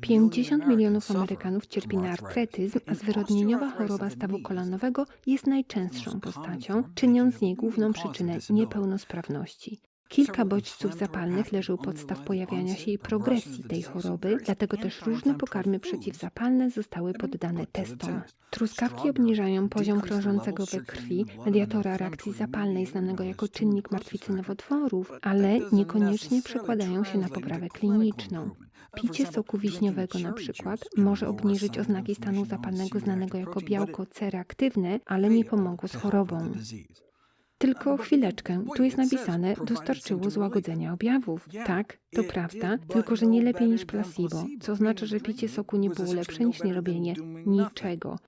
50 milionów Amerykanów cierpi na artretyzm, a zwyrodnieniowa choroba stawu kolanowego jest najczęstszą postacią, czyniąc z niej główną przyczynę niepełnosprawności. Kilka bodźców zapalnych leży u podstaw pojawiania się i progresji tej choroby, dlatego też różne pokarmy przeciwzapalne zostały poddane testom. Truskawki obniżają poziom krążącego we krwi mediatora reakcji zapalnej znanego jako czynnik martwicy nowotworów, ale niekoniecznie przekładają się na poprawę kliniczną. Picie soku wiśniowego na przykład może obniżyć oznaki stanu zapalnego znanego jako białko C reaktywne, ale nie pomogło z chorobą. Tylko chwileczkę, tu jest napisane, dostarczyło złagodzenia objawów. Tak, to prawda, tylko że nie lepiej niż placebo, co oznacza, że picie soku nie było lepsze niż nierobienie niczego.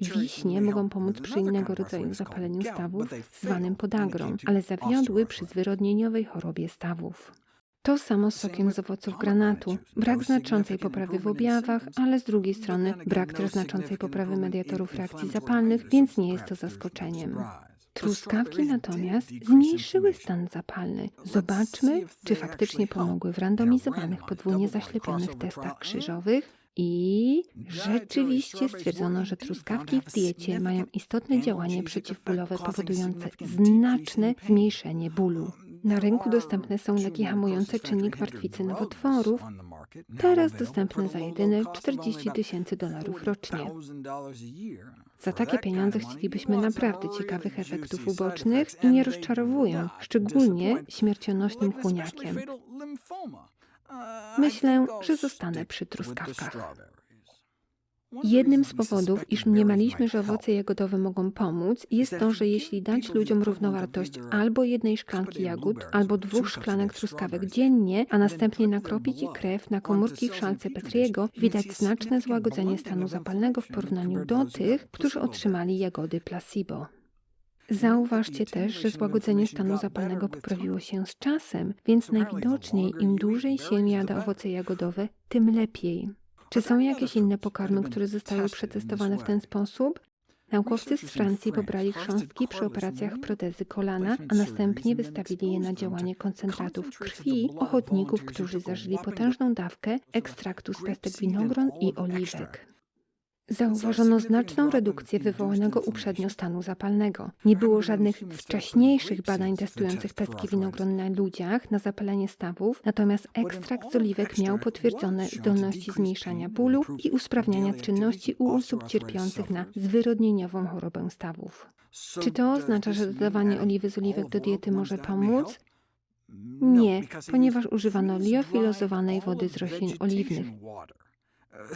Wiśnie mogą pomóc przy innego rodzaju zapaleniu stawów, zwanym podagrą, ale zawiodły przy zwyrodnieniowej chorobie stawów. To samo z sokiem z owoców granatu. Brak znaczącej poprawy w objawach, ale z drugiej strony brak też znaczącej poprawy mediatorów reakcji zapalnych, więc nie jest to zaskoczeniem. Truskawki natomiast zmniejszyły stan zapalny. Zobaczmy, czy faktycznie pomogły w randomizowanych podwójnie zaślepionych testach krzyżowych. I rzeczywiście stwierdzono, że truskawki w diecie mają istotne działanie przeciwbólowe powodujące znaczne zmniejszenie bólu. Na rynku dostępne są leki hamujące czynnik martwicy nowotworów, teraz dostępne za jedyne 40 tysięcy dolarów rocznie. Za takie pieniądze chcielibyśmy naprawdę ciekawych efektów ubocznych i nie rozczarowują, szczególnie śmiercionośnym chłoniakiem. Myślę, że zostanę przy truskawkach. Jednym z powodów, iż mniemaliśmy, że owoce jagodowe mogą pomóc, jest to, że jeśli dać ludziom równowartość albo jednej szklanki jagód, albo dwóch szklanek truskawek dziennie, a następnie nakropić ich krew na komórki w szalce Petriego, widać znaczne złagodzenie stanu zapalnego w porównaniu do tych, którzy otrzymali jagody placebo. Zauważcie też, że złagodzenie stanu zapalnego poprawiło się z czasem, więc najwidoczniej im dłużej się jada owoce jagodowe, tym lepiej. Czy są jakieś inne pokarmy, które zostały przetestowane w ten sposób? Naukowcy z Francji pobrali chrząstki przy operacjach protezy kolana, a następnie wystawili je na działanie koncentratów krwi ochotników, którzy zażyli potężną dawkę ekstraktu z pestek winogron i oliwek. Zauważono znaczną redukcję wywołanego uprzednio stanu zapalnego. Nie było żadnych wcześniejszych badań testujących pestki winogron na ludziach na zapalenie stawów, natomiast ekstrakt z oliwek miał potwierdzone zdolności zmniejszania bólu i usprawniania czynności u osób cierpiących na zwyrodnieniową chorobę stawów. Czy to oznacza, że dodawanie oliwy z oliwek do diety może pomóc? Nie, ponieważ używano liofilozowanej wody z roślin oliwnych.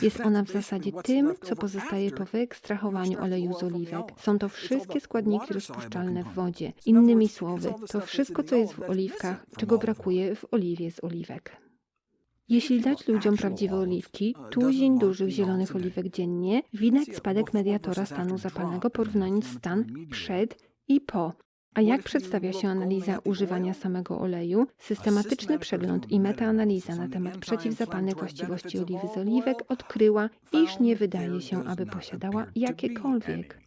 Jest ona w zasadzie tym, co pozostaje po wyekstrahowaniu oleju z oliwek. Są to wszystkie składniki rozpuszczalne w wodzie. Innymi słowy, to wszystko, co jest w oliwkach, czego brakuje w oliwie z oliwek. Jeśli dać ludziom prawdziwe oliwki, tuzin dużych zielonych oliwek dziennie, widać spadek mediatora stanu zapalnego porównując stan przed i po. A jak przedstawia się analiza używania samego oleju? Systematyczny przegląd i metaanaliza na temat przeciwzapalnych właściwości oliwy z oliwek odkryła, iż nie wydaje się, aby posiadała jakiekolwiek.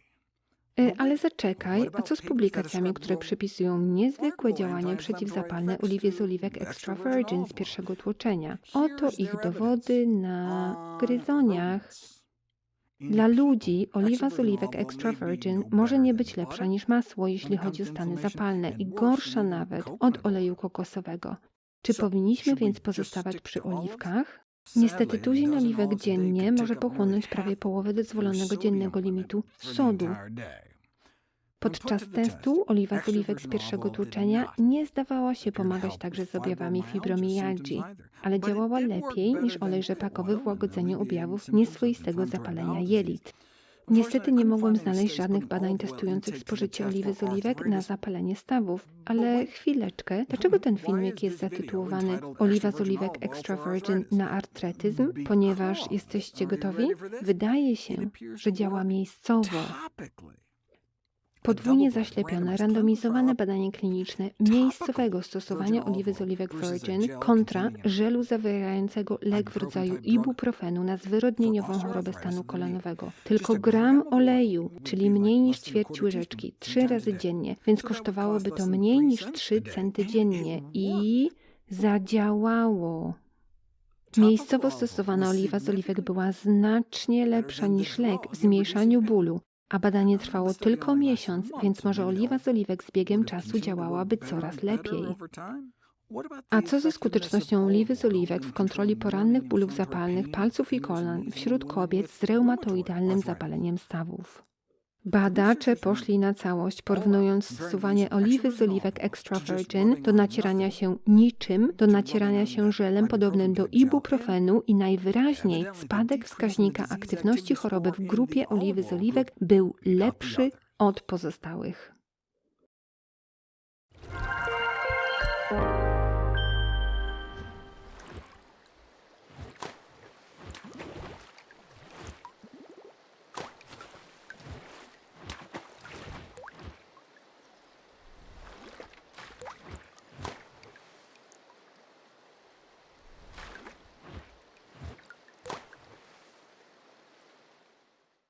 E, Ale zaczekaj, a co z publikacjami, które przypisują niezwykłe działanie przeciwzapalne oliwie z oliwek extra virgin z pierwszego tłoczenia? Oto ich dowody na gryzoniach. Dla ludzi oliwa z oliwek extra virgin może nie być lepsza niż masło, jeśli chodzi o stany zapalne i gorsza nawet od oleju kokosowego. Czy powinniśmy więc pozostawać przy oliwkach? Niestety tuzin oliwek dziennie może pochłonąć prawie połowę dozwolonego dziennego limitu sodu. Podczas testu oliwa z oliwek z pierwszego tłuczenia nie zdawała się pomagać także z objawami fibromialgii, ale działała lepiej niż olej rzepakowy w łagodzeniu objawów nieswoistego zapalenia jelit. Niestety nie mogłem znaleźć żadnych badań testujących spożycie oliwy z oliwek na zapalenie stawów, ale chwileczkę, dlaczego ten filmik jest zatytułowany Oliwa z oliwek extra virgin na artretyzm? Ponieważ jesteście gotowi? Wydaje się, że działa miejscowo. Podwójnie zaślepione, randomizowane badanie kliniczne miejscowego stosowania oliwy z oliwek virgin kontra żelu zawierającego lek w rodzaju ibuprofenu na zwyrodnieniową chorobę stanu kolanowego. Tylko gram oleju, czyli mniej niż ćwierć łyżeczki, trzy razy dziennie, więc kosztowałoby to mniej niż 3 centy dziennie i zadziałało. Miejscowo stosowana oliwa z oliwek była znacznie lepsza niż lek w zmniejszaniu bólu, a badanie trwało tylko miesiąc, więc może oliwa z oliwek z biegiem czasu działałaby coraz lepiej. A co ze skutecznością oliwy z oliwek w kontroli porannych bólów zapalnych palców i kolan wśród kobiet z reumatoidalnym zapaleniem stawów? Badacze poszli na całość, porównując stosowanie oliwy z oliwek extra virgin do nacierania się niczym, do nacierania się żelem podobnym do ibuprofenu i najwyraźniej spadek wskaźnika aktywności choroby w grupie oliwy z oliwek był lepszy od pozostałych.